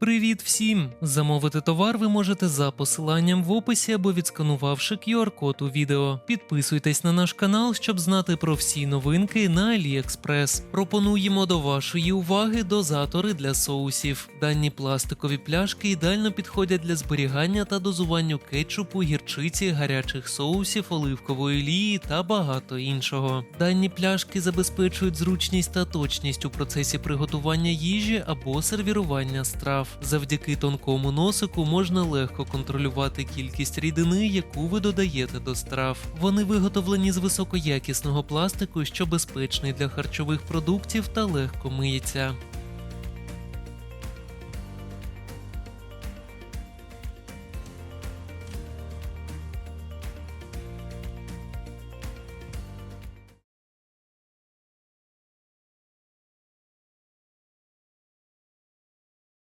Привіт всім! Замовити товар ви можете за посиланням в описі або відсканувавши QR-код у відео. Підписуйтесь на наш канал, щоб знати про всі новинки на AliExpress. Пропонуємо до вашої уваги дозатори для соусів. Дані пластикові пляшки ідеально підходять для зберігання та дозуванню кетчупу, гірчиці, гарячих соусів, оливкової олії та багато іншого. Дані пляшки забезпечують зручність та точність у процесі приготування їжі або сервірування страв. Завдяки тонкому носику можна легко контролювати кількість рідини, яку ви додаєте до страв. Вони виготовлені з високоякісного пластику, що безпечний для харчових продуктів та легко миється.